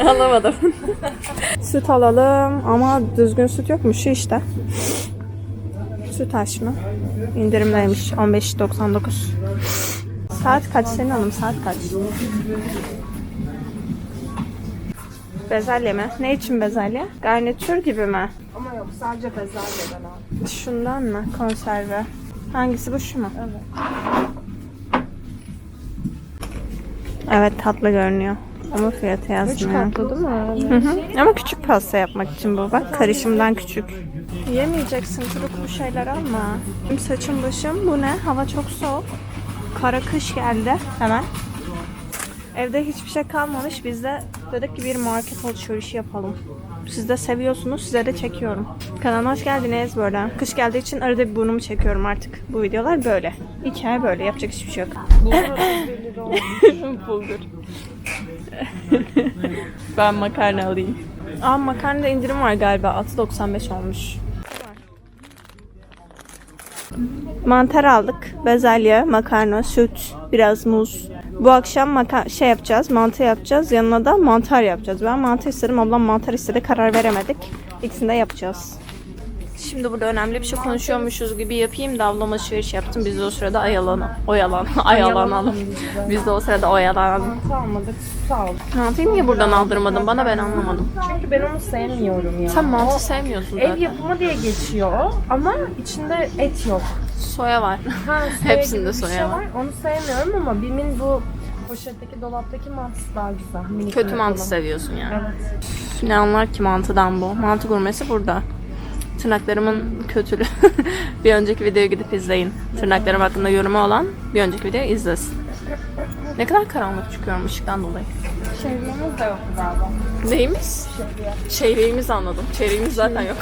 Anlamadım. süt alalım ama düzgün süt yokmuş şu işte. Süt aç mı? İndirimdeymiş 15.99. Saat kaç senin hanım saat kaç? Bezelye mi? Ne için bezelye? Garnitür gibi mi? Ama yok sadece bezelyeden al. Şundan mı? Konserve. Hangisi bu şu mu? Evet. Evet tatlı görünüyor. Ama fiyatı Üç yazmıyor. katlı değil mi? Hı hı. Ama küçük pasta yapmak için bu bak. Karışımdan küçük. Yemeyeceksin çocuk bu şeyler alma. Benim saçım başım bu ne? Hava çok soğuk. Kara kış geldi hemen. Evde hiçbir şey kalmamış. Biz de dedik ki bir market alışverişi yapalım. Siz de seviyorsunuz. Size de çekiyorum. Kanalıma hoş geldiniz böyle. Kış geldiği için arada bir burnumu çekiyorum artık. Bu videolar böyle. Hikaye böyle. Yapacak hiçbir şey yok. Bulgur. ben makarna alayım. Aa makarnada indirim var galiba. 6.95 olmuş. Mantar aldık. Bezelye, makarna, süt, biraz muz. Bu akşam maka- şey yapacağız, mantı yapacağız. Yanına da mantar yapacağız. Ben mantı istedim, ablam mantar istedi. Karar veremedik. İkisini de yapacağız. Şimdi burada önemli bir şey konuşuyormuşuz gibi yapayım da ablam alışveriş yaptım. Biz de o sırada ayalan, oyalan, ayalanalım. Biz de o sırada oyalanalım. Mantı almadık. Sağ ol. Mantıyı niye buradan aldırmadın bana ben anlamadım. Çünkü ben onu sevmiyorum ya. Sen mantı sevmiyorsun Ev zaten. yapımı diye geçiyor ama içinde et yok. Soya var. Ha, soya Hepsinde bir soya şey var. Onu sevmiyorum ama Bim'in bu poşetteki dolaptaki mantısı daha güzel. Minik Kötü mantı seviyorsun yani. Evet. Ne anlar ki mantıdan bu? Mantı gurmesi burada. Tırnaklarımın kötülüğü. bir önceki videoya gidip izleyin. Tırnaklarım hakkında yorumu olan bir önceki videoyu izlesin. Ne kadar karanlık çıkıyorum ışıktan dolayı. Şehriyemiz de yok galiba. Neyimiz? Şehriyeğimiz anladım. Şehriyemiz zaten yok.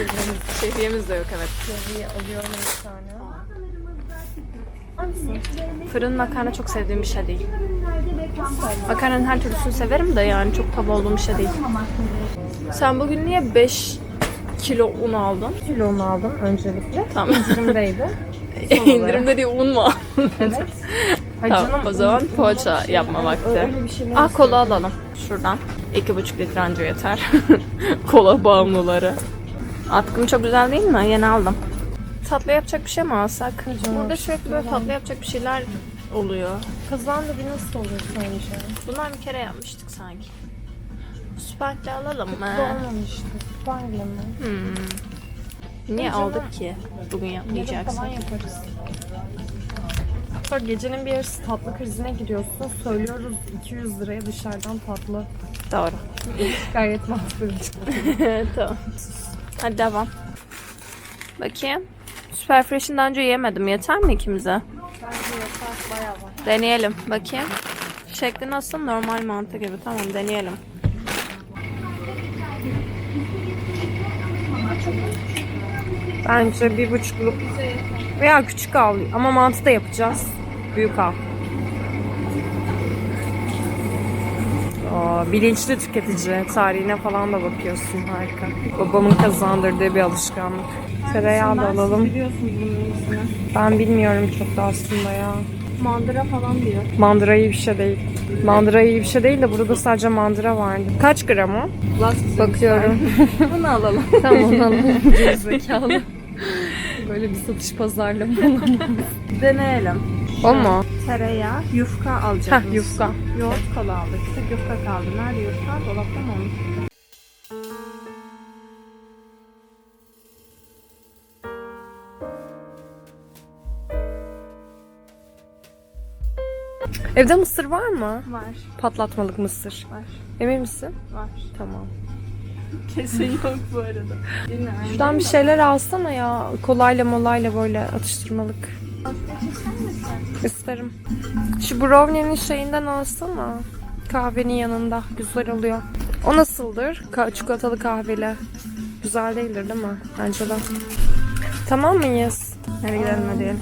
Şehriyemiz de yok evet. Şehriye alıyorum bir tane. Fırın makarna çok sevdiğim bir şey değil. Makarnanın her türlüsünü severim de yani çok tabi olduğum bir şey değil. Sen bugün niye 5 kilo un aldın? Kilonu aldım öncelikle. Tamam. İndirimdeydi. İndirimde diye un mu aldın? Evet. Ay Tamam, canım, o zaman poğaça yapma vakti. Öyle bir şey Ah kola alalım şuradan. İki buçuk litre anca yeter. kola bağımlıları. Atkım çok güzel değil mi? Yeni aldım. Tatlı yapacak bir şey mi alsak? Burada sürekli böyle tatlı yapacak bir şeyler oluyor. Kazan da bir nasıl olur sence? Bunlar bir kere yapmıştık sanki. Sparkle alalım mı? Olmamıştı. Spangle mi? Hmm. Niye aldık ki? Bugün Yarın yapmayacaksın. falan yaparız. Sonra gecenin bir yarısı tatlı krizine giriyorsun. Söylüyoruz 200 liraya dışarıdan tatlı. Doğru. Gayet mantıklı. tamam. Hadi devam. Bakayım. Süper Fresh'in daha önce yemedim. Yeter mi ikimize? Bence yatar bayağı var. Deneyelim. Bakayım. Şekli nasıl? Normal mantı gibi. Tamam deneyelim. Bence bir buçukluk veya küçük al ama mantı da yapacağız. Büyük al. Aa, bilinçli tüketici tarihine falan da bakıyorsun harika. Babamın kazandırdığı bir alışkanlık. Tereyağı da alalım. Ben bilmiyorum çok da aslında ya. Mandıra falan diyor. Mandıra iyi bir şey değil. Mandıra iyi bir şey değil de burada sadece mandıra vardı. Kaç gram o? Bakıyorum. Bunu alalım. tamam onu alalım. Gerizekalı. Böyle bir satış pazarlama Deneyelim. O mu? Tereyağı, yufka alacağız. Heh yufka. Yoğurt kola aldık. Tek yufka kaldı. Nerede yufka? Dolapta mı olmuş? Evde mısır var mı? Var. Patlatmalık mısır. Var. Emin misin? Var. Tamam. Kesin yok bu arada. Aynı. Şuradan bir şeyler alsana ya. Kolayla molayla böyle atıştırmalık. İsterim. Şu brownie'nin şeyinden alsana. Kahvenin yanında. Güzel oluyor. O nasıldır? Ka- çikolatalı kahveli. Güzel değildir değil mi? Bence de. Tamam mıyız? Hadi gidelim hadi.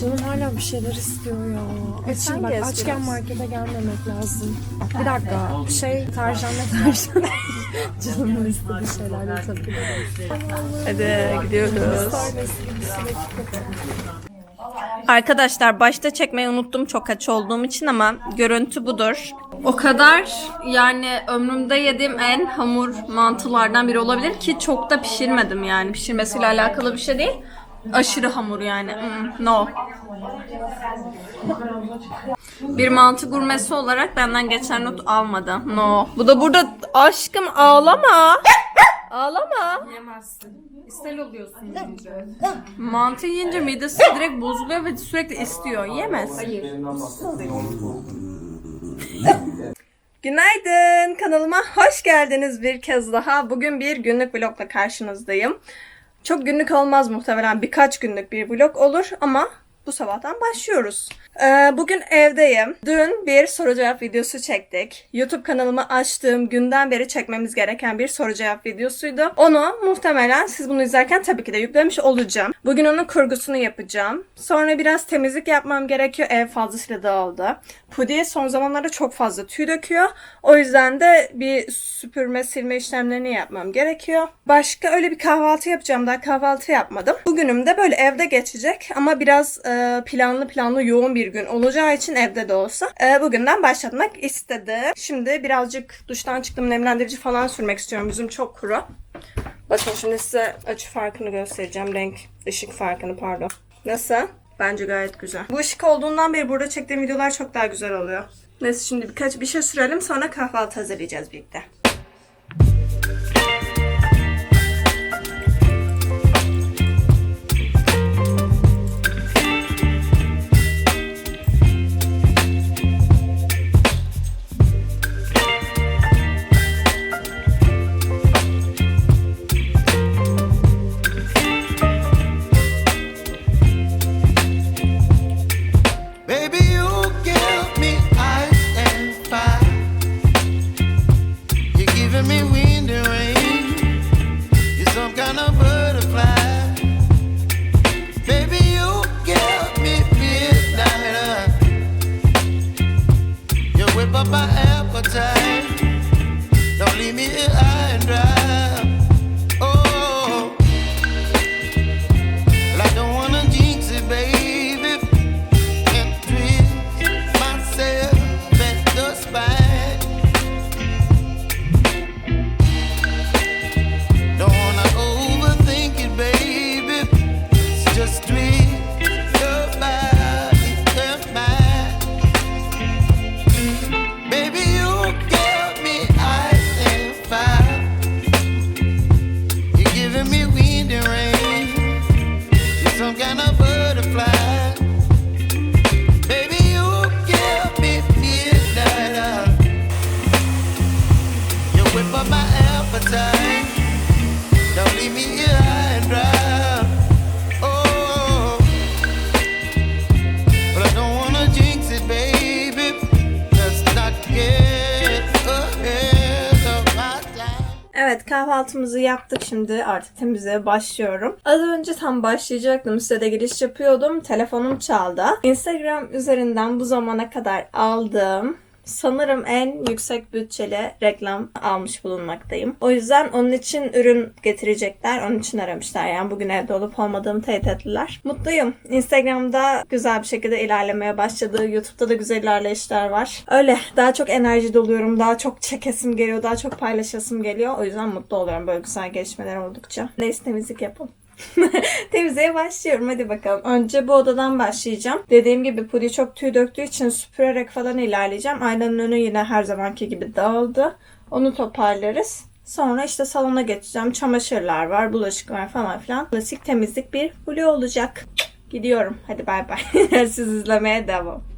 Canım hala bir şeyler istiyor ya. sen Açım bak gez açken biraz. markete gelmemek lazım. Bir dakika şey Tarjan ne Tarjan? Canımın istediği şeylerle tabii. Hadi gidiyoruz. Arkadaşlar başta çekmeyi unuttum çok aç olduğum için ama görüntü budur. O kadar yani ömrümde yediğim en hamur mantılardan biri olabilir ki çok da pişirmedim yani. Pişirmesiyle alakalı bir şey değil. Aşırı hamur yani. Mm, no. Bir mantı gurmesi olarak benden geçen not almadı. No. Bu da burada aşkım ağlama. ağlama. Yemezsin. İstel oluyorsun bence. Mantı yiyince midesi direkt bozuluyor ve sürekli istiyor. Yemez. Günaydın. Kanalıma hoş geldiniz bir kez daha. Bugün bir günlük vlogla karşınızdayım. Çok günlük olmaz muhtemelen. Birkaç günlük bir vlog olur ama bu sabahtan başlıyoruz. Ee, bugün evdeyim. Dün bir soru cevap videosu çektik. YouTube kanalımı açtığım günden beri çekmemiz gereken bir soru cevap videosuydu. Onu muhtemelen siz bunu izlerken tabii ki de yüklemiş olacağım. Bugün onun kurgusunu yapacağım. Sonra biraz temizlik yapmam gerekiyor. Ev fazlasıyla dağıldı. Pudi son zamanlarda çok fazla tüy döküyor. O yüzden de bir süpürme silme işlemlerini yapmam gerekiyor. Başka öyle bir kahvaltı yapacağım. Daha kahvaltı yapmadım. Bugünüm de böyle evde geçecek ama biraz e, planlı planlı yoğun bir gün olacağı için evde de olsa e, bugünden başlatmak istedim. Şimdi birazcık duştan çıktım nemlendirici falan sürmek istiyorum. Yüzüm çok kuru. Bakın şimdi size açı farkını göstereceğim. Renk, ışık farkını pardon. Nasıl? Bence gayet güzel. Bu ışık olduğundan beri burada çektiğim videolar çok daha güzel oluyor. Neyse şimdi birkaç bir şey sürelim sonra kahvaltı hazırlayacağız birlikte. Kahvaltımızı yaptık şimdi artık temizliğe başlıyorum. Az önce tam başlayacaktım sitede giriş yapıyordum. Telefonum çaldı. Instagram üzerinden bu zamana kadar aldığım sanırım en yüksek bütçeli reklam almış bulunmaktayım. O yüzden onun için ürün getirecekler. Onun için aramışlar. Yani bugün evde olup olmadığımı teyit ettiler. Mutluyum. Instagram'da güzel bir şekilde ilerlemeye başladı. YouTube'da da güzel ilerleyişler var. Öyle. Daha çok enerji doluyorum. Daha çok çekesim geliyor. Daha çok paylaşasım geliyor. O yüzden mutlu oluyorum böyle güzel gelişmeler oldukça. Neyse temizlik yapalım. Temizliğe başlıyorum hadi bakalım. Önce bu odadan başlayacağım. Dediğim gibi Pudi çok tüy döktüğü için süpürerek falan ilerleyeceğim. Aynanın önü yine her zamanki gibi dağıldı. Onu toparlarız. Sonra işte salona geçeceğim. Çamaşırlar var, bulaşık falan filan. Klasik temizlik bir vlog olacak. Gidiyorum. Hadi bay bay. Siz izlemeye devam.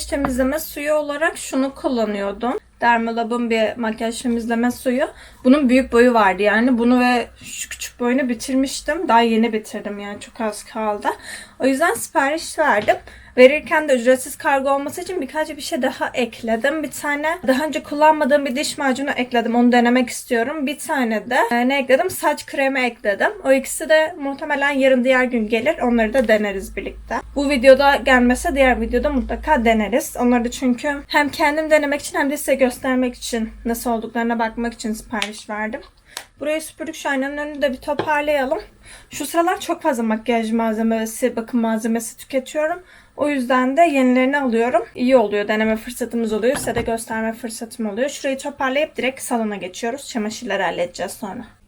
Makyaj temizleme suyu olarak şunu kullanıyordum. Dermalab'ın bir makyaj temizleme suyu. Bunun büyük boyu vardı yani. Bunu ve şu küçük boyunu bitirmiştim. Daha yeni bitirdim yani çok az kaldı. O yüzden sipariş verdim. Verirken de ücretsiz kargo olması için birkaç bir şey daha ekledim. Bir tane daha önce kullanmadığım bir diş macunu ekledim. Onu denemek istiyorum. Bir tane de e, ne ekledim? Saç kremi ekledim. O ikisi de muhtemelen yarın diğer gün gelir. Onları da deneriz birlikte. Bu videoda gelmese diğer videoda mutlaka deneriz. Onları da çünkü hem kendim denemek için hem de size göstermek için nasıl olduklarına bakmak için sipariş verdim. Burayı süpürdük şu aynanın önünü de bir toparlayalım. Şu sıralar çok fazla makyaj malzemesi, bakım malzemesi tüketiyorum. O yüzden de yenilerini alıyorum. İyi oluyor. Deneme fırsatımız oluyor. Size de gösterme fırsatım oluyor. Şurayı toparlayıp direkt salona geçiyoruz. Çamaşırları halledeceğiz sonra.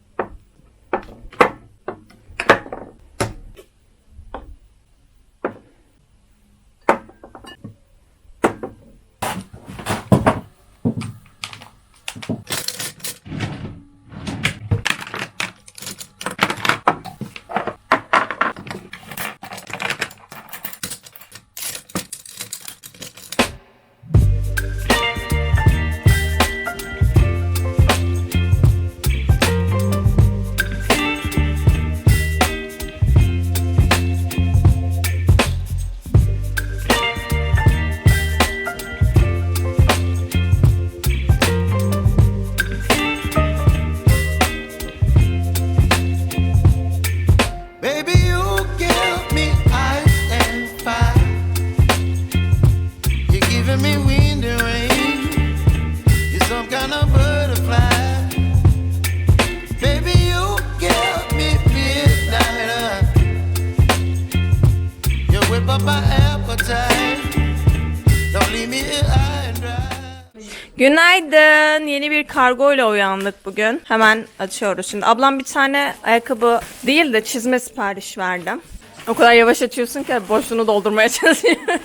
Günaydın. Yeni bir kargo ile uyandık bugün. Hemen açıyoruz. Şimdi ablam bir tane ayakkabı değil de çizme sipariş verdim. O kadar yavaş açıyorsun ki boşluğunu doldurmaya çalışıyorum.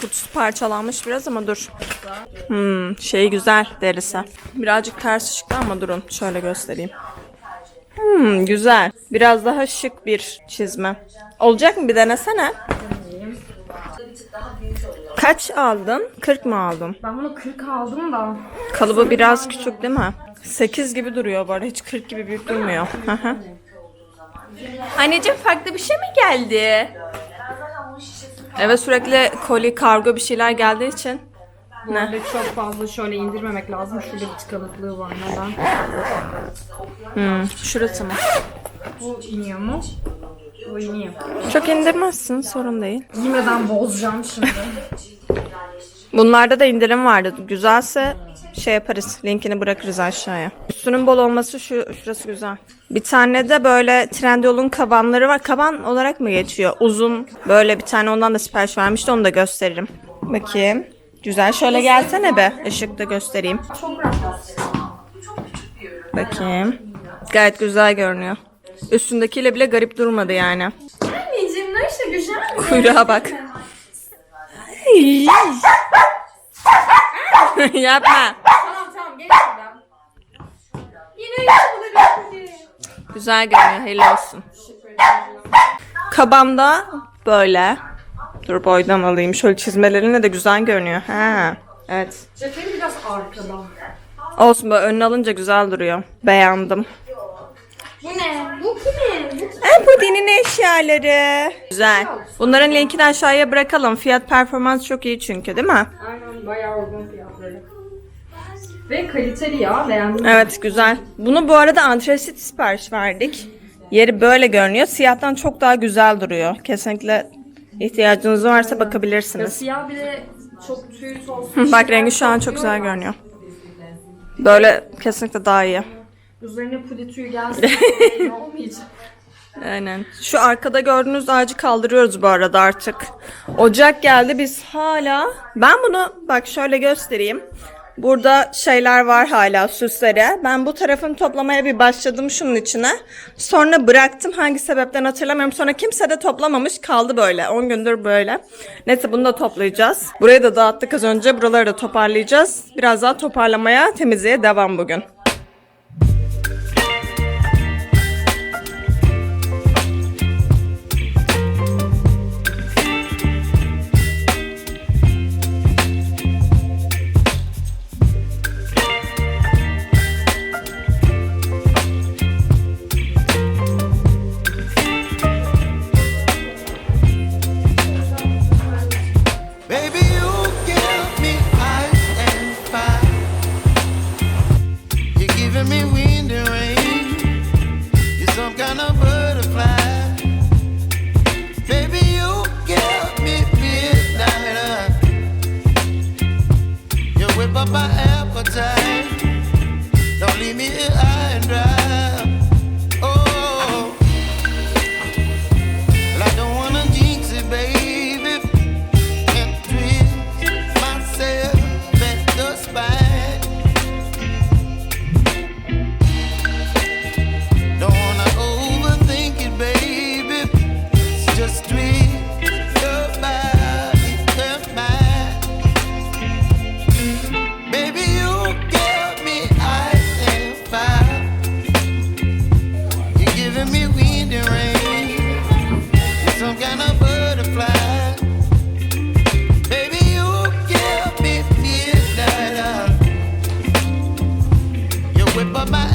Kutusu parçalanmış biraz ama dur. Hmm, şey güzel derisi. Birazcık ters ışıklı ama durun şöyle göstereyim. Hmm, güzel. Biraz daha şık bir çizme. Olacak mı bir denesene. Kaç aldın? 40 mı aldın? Ben bunu 40 aldım da. Kalıbı biraz küçük değil mi? 8 gibi duruyor bu arada. Hiç 40 gibi büyük durmuyor. Anneciğim farklı bir şey mi geldi? Evet sürekli koli, kargo bir şeyler geldiği için. Bu arada çok fazla şöyle indirmemek lazım. Şurada bir tıkanıklığı var. Neden? Hmm, şurası mı? Bu iniyor mu? Bu iniyor. Çok indirmezsin sorun değil. Giymeden bozacağım şimdi. Bunlarda da indirim vardı. Güzelse şey yaparız. Linkini bırakırız aşağıya. Üstünün bol olması şu şurası güzel. Bir tane de böyle Trendyol'un kabanları var. Kaban olarak mı geçiyor? Uzun böyle bir tane ondan da sipariş vermişti. Onu da gösteririm. Bakayım. Güzel. Şöyle gelsene be. Işıkta göstereyim. Bakayım. Gayet güzel görünüyor. Üstündekiyle bile garip durmadı yani. Anneciğim ne işte güzel mi? Kuyruğa bak. Yapma. Tamam tamam. Yine. Güzel görünüyor. Hayırlı olsun. Kabamda böyle. Dur boydan alayım. Şöyle çizmelerine de güzel görünüyor. Ha. Evet. Ceketi biraz arkadan. Olsun böyle önüne alınca güzel duruyor. Beğendim. Bu ne? Bu kimin? Bu pudinin eşyaları. Güzel. Bunların linkini aşağıya bırakalım. Fiyat performans çok iyi çünkü değil mi? Aynen bayağı uygun fiyatları. Ve kaliteli ya beğendim. Evet güzel. Bunu bu arada antresit sipariş verdik. Yeri böyle görünüyor. Siyahtan çok daha güzel duruyor. Kesinlikle ihtiyacınız varsa bakabilirsiniz. Siyah bir de çok tüy olsun. Bak rengi şu an çok güzel görünüyor. Böyle kesinlikle daha iyi. Üzerine pudi tüy gelse ne olmayacak. Aynen. Şu arkada gördüğünüz ağacı kaldırıyoruz bu arada artık. Ocak geldi biz hala... Ben bunu bak şöyle göstereyim. Burada şeyler var hala süsleri. Ben bu tarafını toplamaya bir başladım şunun içine. Sonra bıraktım hangi sebepten hatırlamıyorum. Sonra kimse de toplamamış kaldı böyle. 10 gündür böyle. Neyse bunu da toplayacağız. Burayı da dağıttık az önce. Buraları da toparlayacağız. Biraz daha toparlamaya temizliğe devam bugün. Baby over my